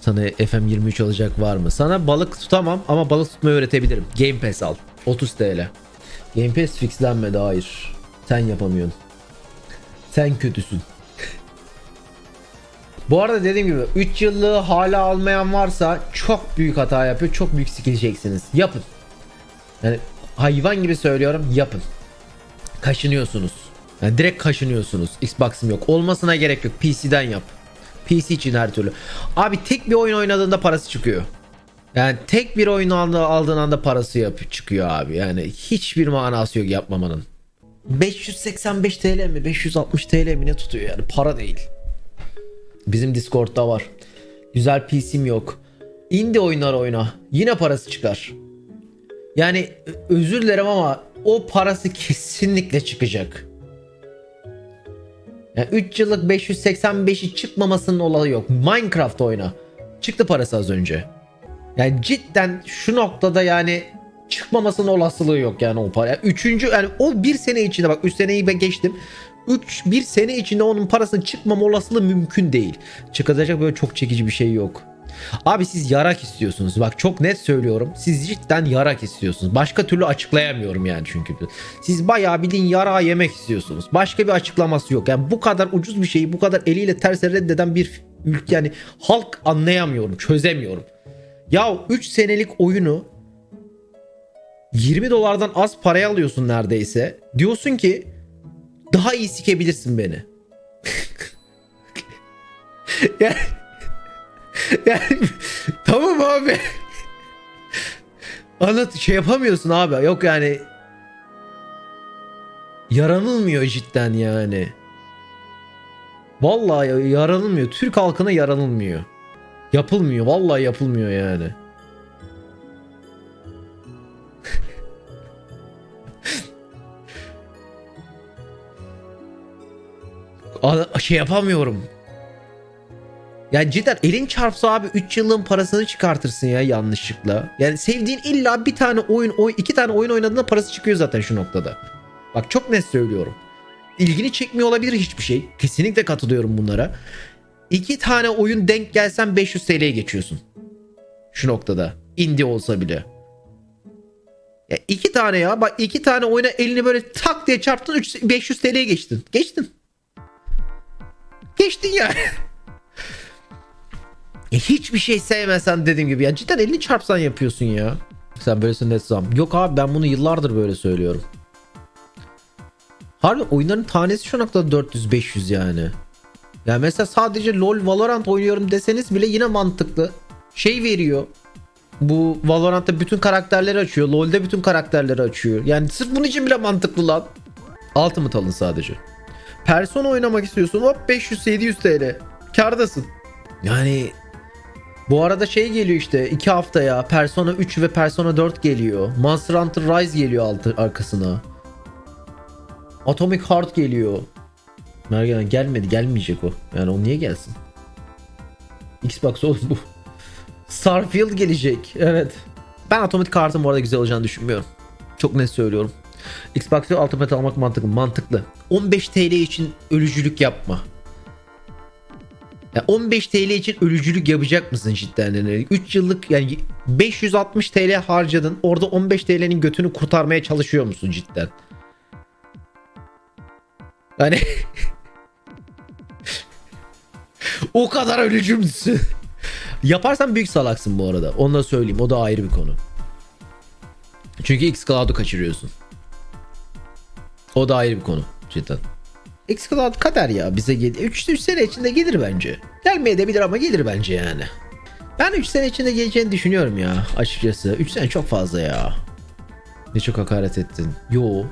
Sana FM23 alacak var mı? Sana balık tutamam ama balık tutmayı öğretebilirim. Game Pass al. 30 TL. Game Pass fixlenmedi hayır. Sen yapamıyorsun. Sen kötüsün. Bu arada dediğim gibi 3 yıllığı hala almayan varsa çok büyük hata yapıyor. Çok büyük sikileceksiniz. Yapın. Yani hayvan gibi söylüyorum yapın. Kaşınıyorsunuz. Yani direkt kaşınıyorsunuz. Xbox'ım yok. Olmasına gerek yok. PC'den yap. PC için her türlü. Abi tek bir oyun oynadığında parası çıkıyor. Yani tek bir oyun aldı- aldığın anda parası yap çıkıyor abi. Yani hiçbir manası yok yapmamanın. 585 TL mi 560 TL mi ne tutuyor yani para değil. Bizim Discord'da var. Güzel PC'm yok. Indie oyunlar oyna. Yine parası çıkar. Yani özür dilerim ama o parası kesinlikle çıkacak. Yani 3 yıllık 585'i çıkmamasının olayı yok. Minecraft oyna. Çıktı parası az önce. Yani cidden şu noktada yani çıkmamasının olasılığı yok yani o para. Yani üçüncü yani o bir sene içinde bak 3 seneyi ben geçtim. 3 bir sene içinde onun parasının çıkmama olasılığı mümkün değil. Çıkacak böyle çok çekici bir şey yok. Abi siz yarak istiyorsunuz. Bak çok net söylüyorum. Siz cidden yarak istiyorsunuz. Başka türlü açıklayamıyorum yani çünkü. Siz bayağı bildiğin yarağı yemek istiyorsunuz. Başka bir açıklaması yok. Yani bu kadar ucuz bir şeyi bu kadar eliyle ters reddeden bir ülke yani halk anlayamıyorum, çözemiyorum. Ya 3 senelik oyunu 20 dolardan az paraya alıyorsun neredeyse. Diyorsun ki daha iyi sikebilirsin beni. yani, yani tamam abi. Anlat şey yapamıyorsun abi. Yok yani yaranılmıyor cidden yani. Vallahi ya- yaranılmıyor. Türk halkına yaranılmıyor. Yapılmıyor. Vallahi yapılmıyor yani. Şey yapamıyorum. Ya cidden elin çarpsa abi 3 yıllığın parasını çıkartırsın ya yanlışlıkla. Yani sevdiğin illa bir tane oyun, oy, iki tane oyun oynadığında parası çıkıyor zaten şu noktada. Bak çok net söylüyorum. İlgini çekmiyor olabilir hiçbir şey. Kesinlikle katılıyorum bunlara. İki tane oyun denk gelsen 500 TL'ye geçiyorsun. Şu noktada. Indie olsa bile. Ya iki tane ya. Bak iki tane oyuna elini böyle tak diye çarptın 300 500 TL'ye geçtin. Geçtin. Geçtin yani. Ya hiçbir şey sevmesen dediğim gibi ya cidden elini çarpsan yapıyorsun ya. Sen böylesin net zam. Yok abi ben bunu yıllardır böyle söylüyorum. Harbi oyunların tanesi şu noktada 400-500 yani. Ya mesela sadece LoL Valorant oynuyorum deseniz bile yine mantıklı. Şey veriyor. Bu Valorant'ta bütün karakterleri açıyor. LoL'de bütün karakterleri açıyor. Yani sırf bunun için bile mantıklı lan. Ultimate alın sadece. Persona oynamak istiyorsun hop 500-700 TL. Kardasın. Yani bu arada şey geliyor işte 2 haftaya Persona 3 ve Persona 4 geliyor. Monster Hunter Rise geliyor altı, arkasına. Atomic Heart geliyor. Mergen gelmedi gelmeyecek o. Yani o niye gelsin? Xbox oğlum bu. Starfield gelecek. Evet. Ben Atomic Heart'ın bu arada güzel olacağını düşünmüyorum. Çok net söylüyorum. Xbox'ı Ultimate almak mantıklı. Mantıklı. 15 TL için ölücülük yapma. Ya 15 TL için ölücülük yapacak mısın cidden? Yani 3 yıllık yani 560 TL harcadın. Orada 15 TL'nin götünü kurtarmaya çalışıyor musun cidden? Hani o kadar ölücü müsün? Yaparsan büyük salaksın bu arada. Onu da söyleyeyim. O da ayrı bir konu. Çünkü X-Cloud'u kaçırıyorsun. O da ayrı bir konu cidden. X-Cloud kader ya bize gelir. 3, 3 sene içinde gelir bence. Gelmeye de bilir ama gelir bence yani. Ben 3 sene içinde geleceğini düşünüyorum ya açıkçası. 3 sene çok fazla ya. Ne çok hakaret ettin. Yo.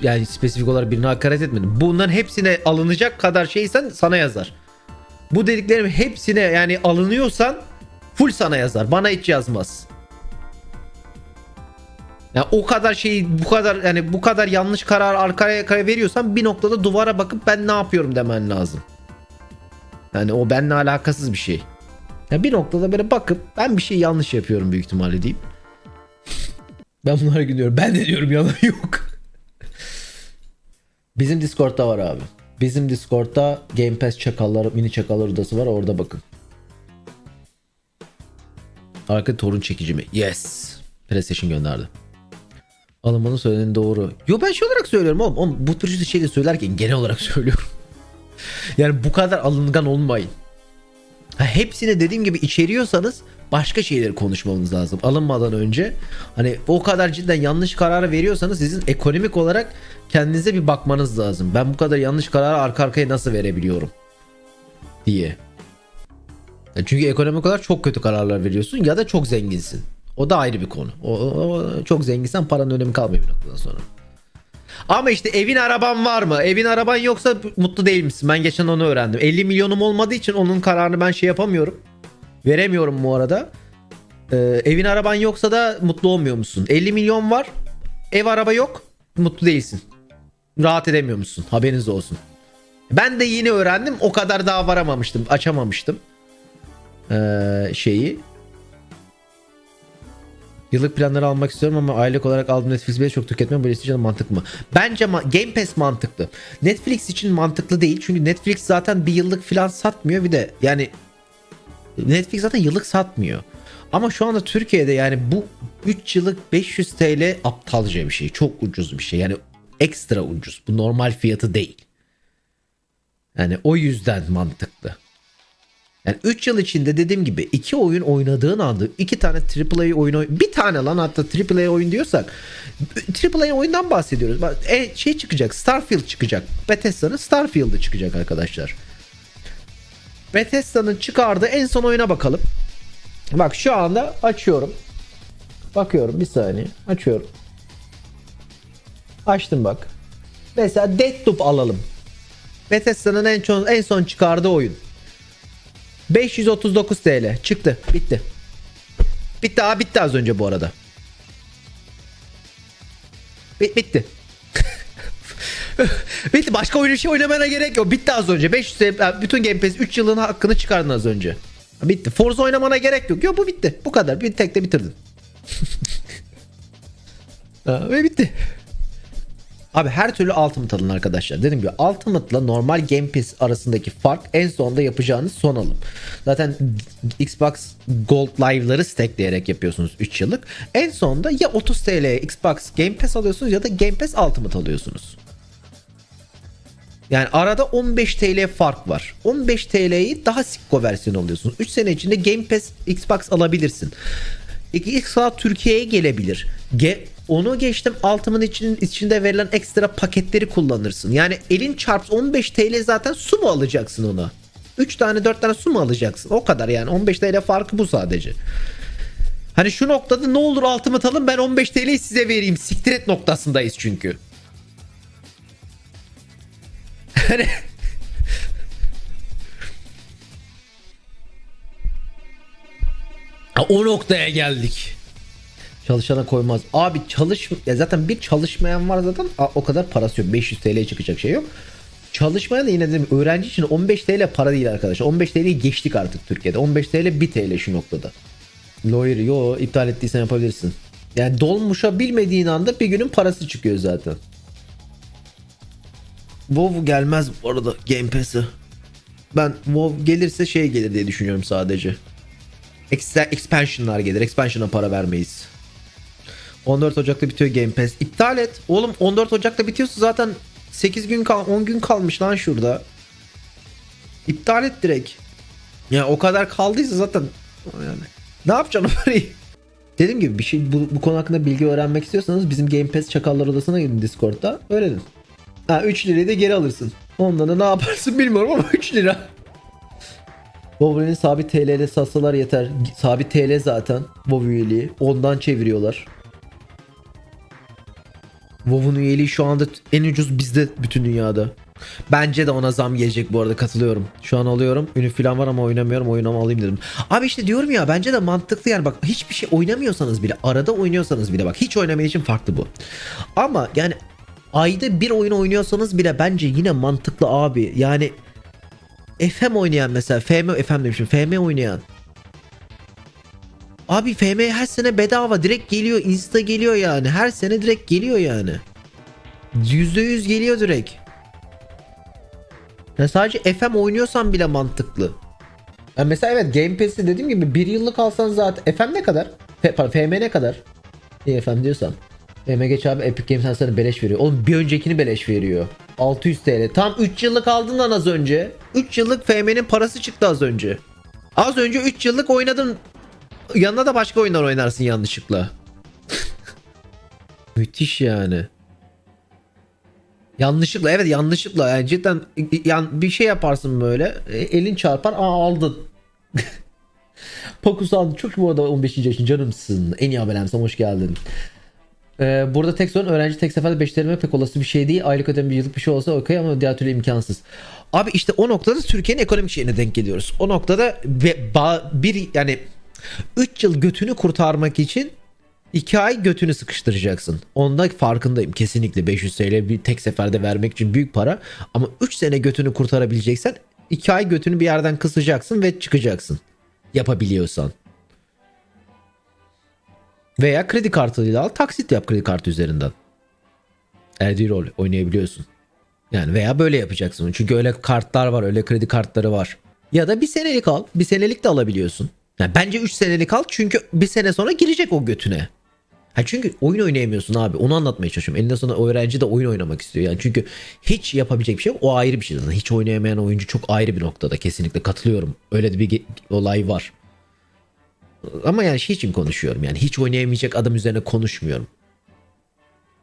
Yani spesifik olarak birine hakaret etmedim. Bunların hepsine alınacak kadar şeysen sana yazar. Bu dediklerim hepsine yani alınıyorsan full sana yazar. Bana hiç yazmaz. Ya o kadar şeyi bu kadar yani bu kadar yanlış karar arkaya arkaya veriyorsan bir noktada duvara bakıp ben ne yapıyorum demen lazım. Yani o benimle alakasız bir şey. Ya bir noktada böyle bakıp ben bir şey yanlış yapıyorum büyük ihtimalle deyip ben bunlara gidiyorum. Ben de diyorum yalan yok. Bizim Discord'da var abi. Bizim Discord'da Game Pass çakallar, mini çakallar odası var orada bakın. Arka torun çekici mi? Yes. PlayStation gönderdi. Alınmanın söylediğin doğru. Yo ben şey olarak söylüyorum oğlum. oğlum bu tür şeyleri söylerken genel olarak söylüyorum. yani bu kadar alıngan olmayın. Ha, hepsini dediğim gibi içeriyorsanız başka şeyleri konuşmamız lazım. Alınmadan önce hani o kadar cidden yanlış kararı veriyorsanız sizin ekonomik olarak kendinize bir bakmanız lazım. Ben bu kadar yanlış kararı arka arkaya nasıl verebiliyorum diye. Çünkü ekonomik olarak çok kötü kararlar veriyorsun ya da çok zenginsin. O da ayrı bir konu. O, o- çok zenginsen paranın önemi kalmıyor bir noktadan sonra. Ama işte evin araban var mı? Evin araban yoksa mutlu değil misin? Ben geçen onu öğrendim. 50 milyonum olmadığı için onun kararını ben şey yapamıyorum. Veremiyorum bu arada. Ee, evin araban yoksa da mutlu olmuyor musun? 50 milyon var. Ev araba yok. Mutlu değilsin. Rahat edemiyor musun? Haberiniz olsun. Ben de yeni öğrendim. O kadar daha varamamıştım. Açamamıştım. Ee, şeyi. Yıllık planları almak istiyorum ama aylık olarak aldığım Netflix bile çok tüketmem. Böyle isteyeceğim mantıklı mı? Bence ma- Game Pass mantıklı. Netflix için mantıklı değil. Çünkü Netflix zaten bir yıllık falan satmıyor. Bir de yani Netflix zaten yıllık satmıyor. Ama şu anda Türkiye'de yani bu 3 yıllık 500 TL aptalca bir şey. Çok ucuz bir şey. Yani ekstra ucuz. Bu normal fiyatı değil. Yani o yüzden mantıklı. Yani 3 yıl içinde dediğim gibi 2 oyun oynadığın anda 2 tane AAA oyun oy- bir tane lan hatta AAA oyun diyorsak AAA oyundan bahsediyoruz. Bak, E, şey çıkacak Starfield çıkacak. Bethesda'nın Starfield'ı çıkacak arkadaşlar. Bethesda'nın çıkardığı en son oyuna bakalım. Bak şu anda açıyorum. Bakıyorum bir saniye. Açıyorum. Açtım bak. Mesela Deathloop alalım. Bethesda'nın en son en son çıkardığı oyun. 539 TL çıktı. Bitti. Bitti abi bitti az önce bu arada. Bit bitti. bitti. Başka oyun şey oynamana gerek yok. Bitti az önce. 500 TL, bütün Game Pass 3 yılın hakkını çıkardın az önce. Bitti. Forza oynamana gerek yok. Yok bu bitti. Bu kadar. Bir tek de bitirdin. Ve bitti. Abi her türlü Ultimate alın arkadaşlar. Dediğim gibi Ultimate'la normal Game Pass arasındaki fark en sonda yapacağınız son alım. Zaten Xbox Gold Live'ları stackleyerek yapıyorsunuz 3 yıllık. En sonda ya 30 TL'ye Xbox Game Pass alıyorsunuz ya da Game Pass Ultimate alıyorsunuz. Yani arada 15 TL fark var. 15 TL'yi daha sikko versiyon alıyorsunuz. 3 sene içinde Game Pass Xbox alabilirsin. Xbox Türkiye'ye gelebilir. Ge onu geçtim altımın için, içinde verilen ekstra paketleri kullanırsın. Yani elin çarps 15 TL zaten su mu alacaksın ona? 3 tane 4 tane su mu alacaksın? O kadar yani 15 TL farkı bu sadece. Hani şu noktada ne olur altımı alın ben 15 TL'yi size vereyim. Siktir et noktasındayız çünkü. Hani Ha, O noktaya geldik. Çalışana koymaz. Abi çalış ya zaten bir çalışmayan var zaten o kadar parası yok. 500 TL çıkacak şey yok. Çalışmayan da yine dedim öğrenci için 15 TL para değil arkadaşlar. 15 TL'yi geçtik artık Türkiye'de. 15 TL 1 TL şu noktada. Lawyer yo iptal ettiysen yapabilirsin. Yani dolmuşa bilmediğin anda bir günün parası çıkıyor zaten. WoW gelmez bu arada Game Pass'e. Ben WoW gelirse şey gelir diye düşünüyorum sadece. Expansion'lar gelir. Expansion'a para vermeyiz. 14 Ocak'ta bitiyor Game Pass. İptal et. Oğlum 14 Ocak'ta bitiyorsa zaten 8 gün kal 10 gün kalmış lan şurada. İptal et direkt. Ya o kadar kaldıysa zaten yani ne yapacaksın o parayı? Dediğim gibi bir şey bu, bu konu hakkında bilgi öğrenmek istiyorsanız bizim Game Pass Çakallar Odası'na gidin Discord'da. Öğrenin. Ha 3 lirayı da geri alırsın. Ondan da ne yaparsın bilmiyorum ama 3 lira. Wolverine'i sabit TL'de satsalar yeter. Sabit TL zaten WoW üyeliği. Ondan çeviriyorlar. WoW'un üyeliği şu anda en ucuz bizde bütün dünyada. Bence de ona zam gelecek bu arada katılıyorum. Şu an alıyorum. Ünlü falan var ama oynamıyorum. Oyunamı alayım dedim. Abi işte diyorum ya bence de mantıklı yani bak hiçbir şey oynamıyorsanız bile arada oynuyorsanız bile bak hiç oynamayan için farklı bu. Ama yani ayda bir oyun oynuyorsanız bile bence yine mantıklı abi. Yani FM oynayan mesela FM FM demişim FM oynayan Abi FM her sene bedava direkt geliyor insta geliyor yani her sene direkt geliyor yani %100 geliyor direkt ya sadece FM oynuyorsan bile mantıklı Yani mesela evet Game Pass'i dediğim gibi bir yıllık alsan zaten FM ne kadar? FM ne kadar? İyi FM diyorsam. FM geç abi Epic Games sana beleş veriyor. Oğlum bir öncekini beleş veriyor. 600 TL. Tam 3 yıllık aldın lan az önce. 3 yıllık FM'nin parası çıktı az önce. Az önce 3 yıllık oynadın. Yanına da başka oyunlar oynarsın yanlışlıkla. Müthiş yani. Yanlışlıkla evet yanlışlıkla yani cidden yan, bir şey yaparsın böyle e, elin çarpar aa aldın. Pokus aldın çok bu arada 15. yaşın canımsın en iyi abelemsem hoş geldin. Ee, burada tek sorun öğrenci tek seferde 5 terime pek olası bir şey değil. Aylık ödeme bir yıllık bir şey olsa okey ama diğer türlü imkansız. Abi işte o noktada Türkiye'nin ekonomik şeyine denk geliyoruz. O noktada bir yani 3 yıl götünü kurtarmak için 2 ay götünü sıkıştıracaksın. Onda farkındayım. Kesinlikle 500 TL bir tek seferde vermek için büyük para. Ama 3 sene götünü kurtarabileceksen 2 ay götünü bir yerden kısacaksın ve çıkacaksın. Yapabiliyorsan. Veya kredi kartıyla al taksit yap kredi kartı üzerinden. Eğer rol oynayabiliyorsun. Yani veya böyle yapacaksın. Çünkü öyle kartlar var öyle kredi kartları var. Ya da bir senelik al. Bir senelik de alabiliyorsun. Yani bence 3 senelik al çünkü bir sene sonra girecek o götüne. Ha çünkü oyun oynayamıyorsun abi. Onu anlatmaya çalışıyorum. Eninde sonunda öğrenci de oyun oynamak istiyor. Yani çünkü hiç yapabilecek bir şey yok. O ayrı bir şey zaten. Hiç oynayamayan oyuncu çok ayrı bir noktada. Kesinlikle katılıyorum. Öyle de bir olay var. Ama yani şey için konuşuyorum. Yani hiç oynayamayacak adam üzerine konuşmuyorum.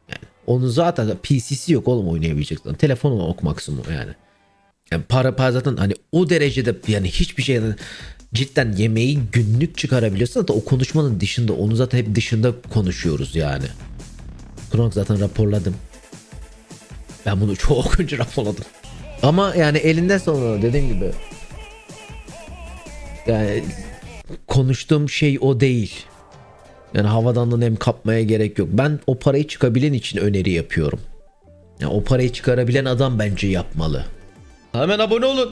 Yani onun zaten PC'si yok oğlum oynayabilecek. zaten. Telefonu ok maksimum yani. Yani para para zaten hani o derecede yani hiçbir şeyden cidden yemeği günlük çıkarabiliyorsun da o konuşmanın dışında onu zaten hep dışında konuşuyoruz yani. Kronk zaten raporladım. Ben bunu çok önce raporladım. Ama yani elinde sonunda dediğim gibi yani konuştuğum şey o değil. Yani havadan da nem kapmaya gerek yok. Ben o parayı çıkabilen için öneri yapıyorum. Yani o parayı çıkarabilen adam bence yapmalı. Hemen abone olun.